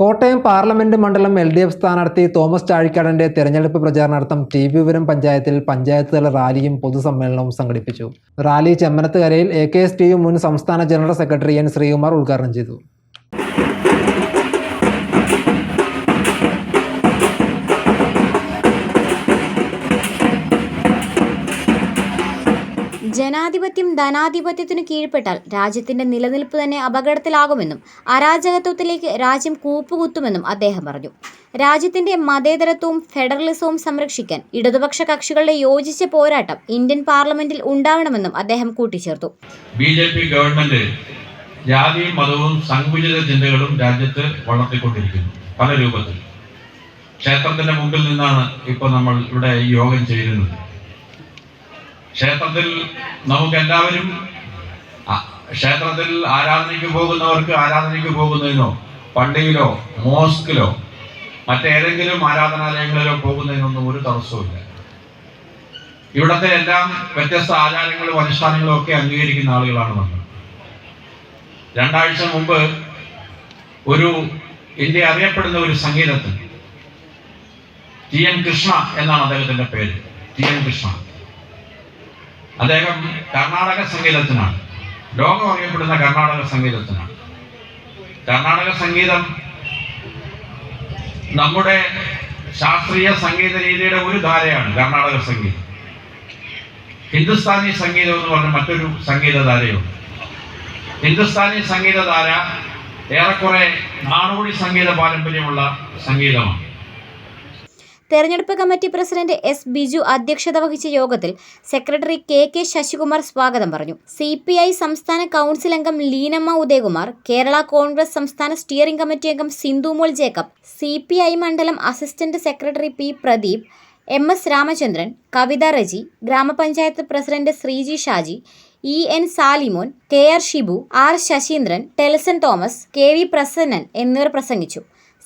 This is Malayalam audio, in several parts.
കോട്ടയം പാർലമെന്റ് മണ്ഡലം എൽ ഡി എഫ് സ്ഥാനാർത്ഥി തോമസ് ചാഴിക്കാടന്റെ തെരഞ്ഞെടുപ്പ് പ്രചാരണാർത്ഥം ടി വിപുരം പഞ്ചായത്തിൽ പഞ്ചായത്ത് തല റാലിയും പൊതുസമ്മേളനവും സംഘടിപ്പിച്ചു. Rally ചെമ്മനത്തുകരയിൽ A K S T U മുൻ സംസ്ഥാന ജനറൽ സെക്രട്ടറി എൻ ശ്രീകുമാർ ഉദ്ഘാടനം ചെയ്തു. ജനാധിപത്യം ധനാധിപത്യത്തിനു കീഴ്പ്പെട്ടാൽ രാജ്യത്തിന്റെ നിലനിൽപ്പ് തന്നെ അപകടത്തിലാകുമെന്നും അരാജകത്വത്തിലേക്ക് രാജ്യം കൂപ്പുകുത്തുമെന്നും അദ്ദേഹം പറഞ്ഞു. രാജ്യത്തിന്റെ മതേതരത്വവും ഫെഡറലിസവും സംരക്ഷിക്കാൻ ഇടതുപക്ഷ കക്ഷികളുടെ യോജിച്ച പോരാട്ടം ഇന്ത്യൻ പാർലമെന്റിൽ ഉണ്ടാവണമെന്നും അദ്ദേഹം കൂട്ടിച്ചേർത്തു. ബി ജെ പി ഗവൺമെന്റ് ജാതിയും മതവും സങ്കുചിത ചിന്തകളും രാജ്യത്ത് വളർത്തിക്കൊണ്ടിരിക്കുന്നു പല രൂപത്തിൽ. ക്ഷേത്രത്തിന്റെ മുമ്പിൽ നിന്നാണ് ഇപ്പോൾ നമ്മൾ ഇവിടെ യോഗം ചേരുന്നത് ക്ഷേത്രത്തിൽ നമുക്ക് എല്ലാവരും ക്ഷേത്രത്തിൽ ആരാധനയ്ക്ക് പോകുന്നവർക്ക് ആരാധനയ്ക്ക് പോകുന്നതിനോ പള്ളിയിലോ മോസ്കിലോ മറ്റേതെങ്കിലും ആരാധനാലയങ്ങളിലോ പോകുന്നതിനൊന്നും ഒരു തടസ്സവുമില്ല. ഇവിടത്തെ എല്ലാം വ്യത്യസ്ത ആചാരങ്ങളും അനുഷ്ഠാനങ്ങളും ഒക്കെ അംഗീകരിക്കുന്ന ആളുകളാണ് നമ്മൾ. രണ്ടാഴ്ച മുമ്പ് ഒരു ഇന്ത്യ അറിയപ്പെടുന്ന ഒരു സംഗീതത്തിൽ ടി എൻ കൃഷ്ണ എന്നാണ് അദ്ദേഹത്തിന്റെ പേര് ടി എൻ കൃഷ്ണ. അദ്ദേഹം കർണാടക സംഗീതത്തിനാണ് ലോകം അറിയപ്പെടുന്ന കർണാടക സംഗീതത്തിനാണ് കർണാടക സംഗീതം നമ്മുടെ ശാസ്ത്രീയ സംഗീത രീതിയുടെ ഒരു ധാരയാണ് കർണാടക സംഗീതം. ഹിന്ദുസ്ഥാനി സംഗീതം എന്ന് പറഞ്ഞ മറ്റൊരു സംഗീതധാരയുണ്ട് ഹിന്ദുസ്ഥാനി സംഗീതധാര ഏറെക്കുറെ നാടോടി സംഗീത പാരമ്പര്യമുള്ള സംഗീതമാണ്. തെരഞ്ഞെടുപ്പ് കമ്മിറ്റി പ്രസിഡന്റ് എസ് ബിജു അധ്യക്ഷത വഹിച്ച യോഗത്തിൽ സെക്രട്ടറി കെ കെ ശശികുമാർ സ്വാഗതം പറഞ്ഞു. സി സംസ്ഥാന കൗൺസിൽ അംഗം ലീനമ്മ ഉദയകുമാർ കേരള കോൺഗ്രസ് സംസ്ഥാന സ്റ്റിയറിംഗ് കമ്മിറ്റി അംഗം സിന്ധുമോൾ ജേക്കബ് സി മണ്ഡലം assistant secretary P Pradeep M S Ramachandran Kavitha Reji ഗ്രാമപഞ്ചായത്ത് president Sreeji Shaji E N Salimon K R Shibu R Sasheendran Telson Thomas K V Prasannan എന്നിവർ പ്രസംഗിച്ചു.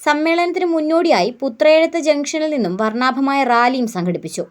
സമ്മേളനത്തിന് മുന്നോടിയായി പുത്രയെഴുത്ത് ജംഗ്ഷനിൽ നിന്നും വർണാഭമായ റാലിയും സംഘടിപ്പിച്ചു